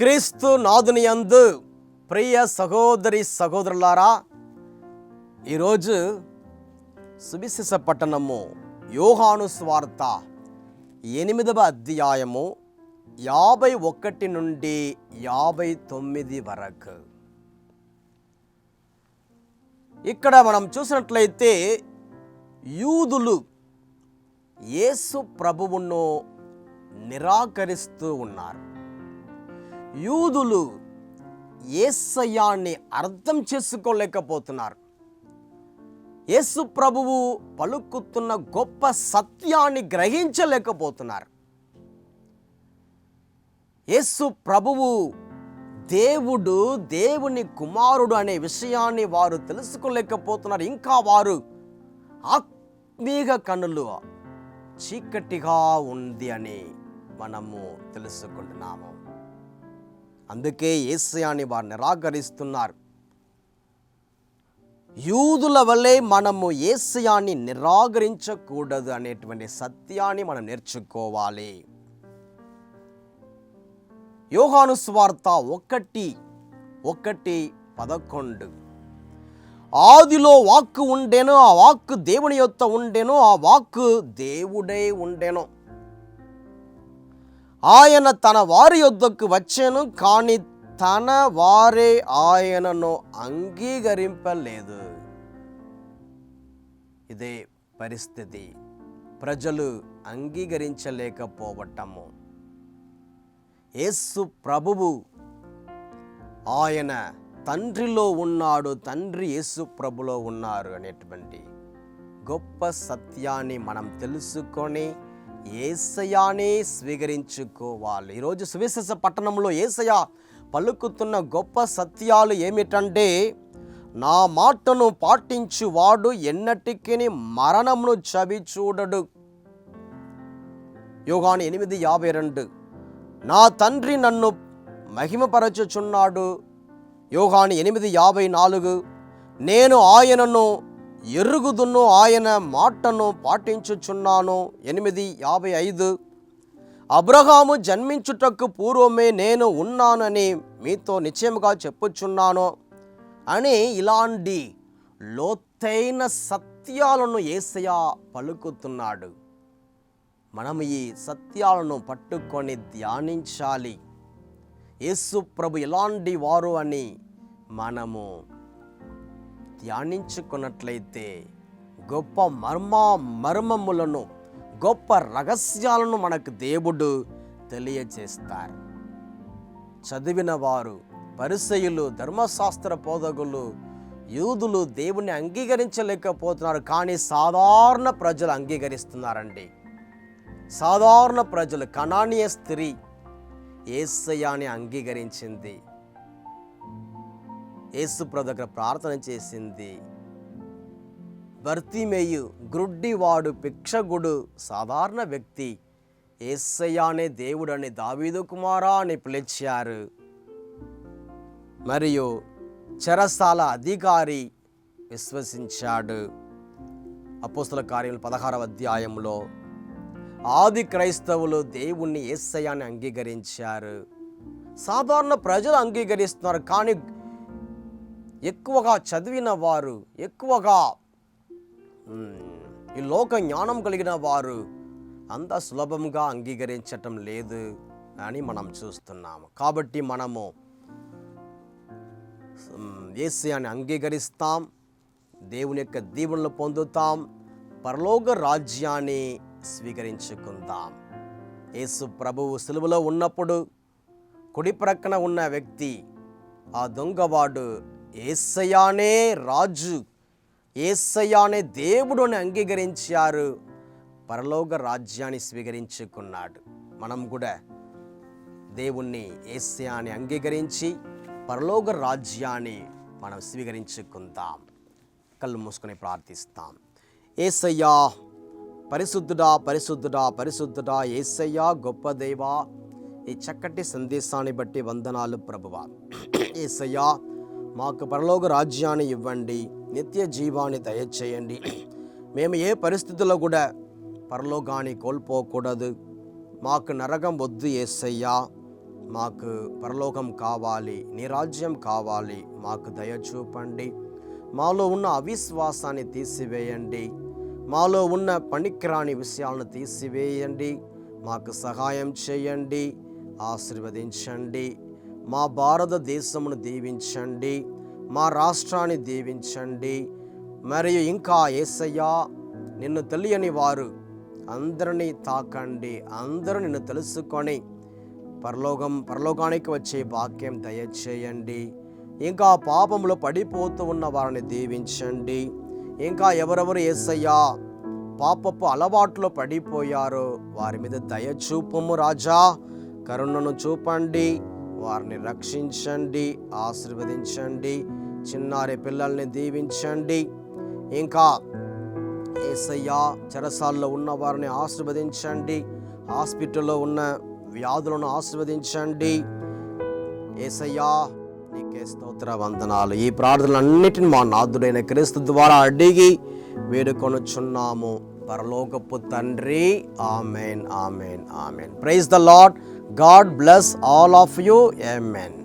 క్రీస్తు నాదునియందు ప్రియ సహోదరి సహోదరులారా ఈరోజు సువిశేష పట్టణము యోహాను స్వార్త ఎనిమిదవ అధ్యాయము యాభై ఒకటి నుండి యాభై తొమ్మిది వరకు. ఇక్కడ మనం చూసినట్లయితే యూదులు యేసు ప్రభువును నిరాకరిస్తూ ఉన్నారు. యూదులు ఏసయాన్ని అర్థం చేసుకోలేకపోతున్నారు. యేసు ప్రభువు పలుకుతున్న గొప్ప సత్యాన్ని గ్రహించలేకపోతున్నారు. యేసు ప్రభువు దేవుడు దేవుని కుమారుడు అనే విషయాన్ని వారు తెలుసుకోలేకపోతున్నారు. ఇంకా వారు ఆత్మీయ కన్నులు చీకటిగా ఉంది అని మనము తెలుసుకుంటున్నాము. అందుకే ఏసయాని వారు నిరాకరిస్తున్నారు. యూదుల వల్లే మనము ఏసయాన్ని నిరాకరించకూడదు అనేటువంటి సత్యాన్ని మనం నేర్చుకోవాలి. యోహాను స్వార్త ఒకటి ఒకటి పదకొండు. ఆదిలో వాక్కు ఉండేను ఆ వాక్కు దేవుని యొక్క ఉండేను ఆ వాక్కు దేవుడే ఉండేనో. ఆయన తన వారి యొద్దకు వచ్చాను కానీ తన వారే ఆయనను అంగీకరింపలేదు. ఇదే పరిస్థితి. ప్రజలు అంగీకరించలేకపోవటము. యేసు ప్రభువు ఆయన తండ్రిలో ఉన్నాడు తండ్రి యేసు ప్రభులో ఉన్నారు అనేటువంటి గొప్ప సత్యాన్ని మనం తెలుసుకొని ఏసయానే స్వీకరించుకోవాలి. ఈరోజు సువిశేష పట్టణంలో ఏసయ పలుకుతున్న గొప్ప సత్యాలు ఏమిటంటే నా మాటను పాటించువాడు ఎన్నటికీ మరణమును చవి చూడడు యోగాని ఎనిమిది యాభై రెండు. నా తండ్రి నన్ను మహిమపరచుచున్నాడు. యోగాని ఎనిమిది యాభై నాలుగు. నేను ఆయనను ఎరుగుదును ఆయన మాటను పాటించుచున్నాను. ఎనిమిది యాభై ఐదు. అబ్రహాము జన్మించుటకు పూర్వమే నేను ఉన్నానని మీతో నిశ్చయముగా చెప్పుచున్నాను అని ఇలాంటి లోతైన సత్యాలను ఏసయ పలుకుతున్నాడు. మనం ఈ సత్యాలను పట్టుకొని ధ్యానించాలి. యేసు ప్రభు ఎలాంటి వారు అని మనము ధ్యానించుకున్నట్లయితే గొప్ప మర్మ మర్మములను గొప్ప రహస్యాలను మనకు దేవుడు తెలియజేస్తారు. చదివిన వారు పరిసయులు ధర్మశాస్త్ర బోధకులు యూదులు దేవుని అంగీకరించలేకపోతున్నారు. కానీ సాధారణ ప్రజలు అంగీకరిస్తున్నారండి. సాధారణ ప్రజలు కణానీయ స్త్రీ ఏసయాన్ని అంగీకరించింది. యేసుప్రభు దగ్గర ప్రార్థన చేసింది. భర్తీమేయు గ్రుడ్డివాడు భిక్షగుడు సాధారణ వ్యక్తి. ఏసయ్యానే దేవుడని దావీదు కుమారా అని పిలిచారు. మరియు చెరసాల అధికారి విశ్వసించాడు. అపోస్తుల కార్యములు పదహారవ అధ్యాయంలో ఆది క్రైస్తవులు దేవుణ్ణి ఏసయాన్ని అంగీకరించారు. సాధారణ ప్రజలు అంగీకరిస్తున్నారు కానీ ఎక్కువగా చదివిన వారు ఎక్కువగా ఈ లోక జ్ఞానం కలిగిన వారు అంత సులభంగా అంగీకరించటం లేదు అని మనం చూస్తున్నాము. కాబట్టి మనము ఏసియాన్ని అంగీకరిస్తాం దేవుని యొక్క దీవెనలు పొందుతాం పరలోక రాజ్యాన్ని స్వీకరించుకుందాం. యేసు ప్రభువు సిలువలో ఉన్నప్పుడు కుడి ప్రక్కన ఉన్న వ్యక్తి ఆ దొంగవాడు ఏసయానే రాజు ఏసయానే దేవుడు అని అంగీకరించారు. పరలోక రాజ్యాన్ని స్వీకరించుకున్నాడు. మనం కూడా దేవుణ్ణి ఏసయాన్ని అంగీకరించి పరలోక రాజ్యాన్ని మనం స్వీకరించుకుందాం. కళ్ళు మూసుకొని ప్రార్థిస్తాం. ఏసయ్యా పరిశుద్ధుడా పరిశుద్ధుడా పరిశుద్ధుడా ఏసయ్యా గొప్ప దేవా ఈ చక్కటి సందేశాన్ని బట్టి వందనాలు ప్రభువా. ఏసయ్యా మాకు పరలోక రాజ్యాన్ని ఇవ్వండి నిత్య జీవాన్ని దయచేయండి. మేము ఏ పరిస్థితుల్లో కూడా పరలోకాన్ని కోల్పోకూడదు. మాకు నరకం వద్దు ఏసయ్యా. మాకు పరలోకం కావాలి నీ రాజ్యం కావాలి మాకు దయ చూపండి. మాలో ఉన్న అవిశ్వాసాన్ని తీసివేయండి. మాలో ఉన్న పనికిరాని విషయాలను తీసివేయండి. మాకు సహాయం చేయండి ఆశీర్వదించండి. మా భారతదేశమును దీవించండి మా రాష్ట్రాన్ని దీవించండి. మరియు ఇంకా ఏసయ్యా నిన్ను తెలియని వారు అందరినీ తాకండి అందరూ నిన్ను తెలుసుకొని పరలోకం పరలోకానికి వచ్చే భాగ్యం దయచేయండి. ఇంకా పాపంలో పడిపోతూ ఉన్న వారిని దీవించండి. ఇంకా ఎవరెవరు ఏసయ్యా పాపపు అలవాట్లో పడిపోయారో వారి మీద దయ చూపము రాజా కరుణను చూపండి. వారిని రక్షించండి ఆశీర్వదించండి చిన్నారి పిల్లల్ని దీవించండి. ఇంకా ఏసయ్యా చెరసాల్లో ఉన్న వారిని ఆశీర్వదించండి హాస్పిటల్లో ఉన్న వ్యాధులను ఆశీర్వదించండి. ఏసయ్యా నీకే స్తోత్ర వందనాలు. ఈ ప్రార్థనలన్నిటిని మా నాథుడైన క్రీస్తు ద్వారా అడిగి వేడుకొనుచున్నాము. పరలోకపు తండ్రి amen amen amen praise the Lord God bless all of you amen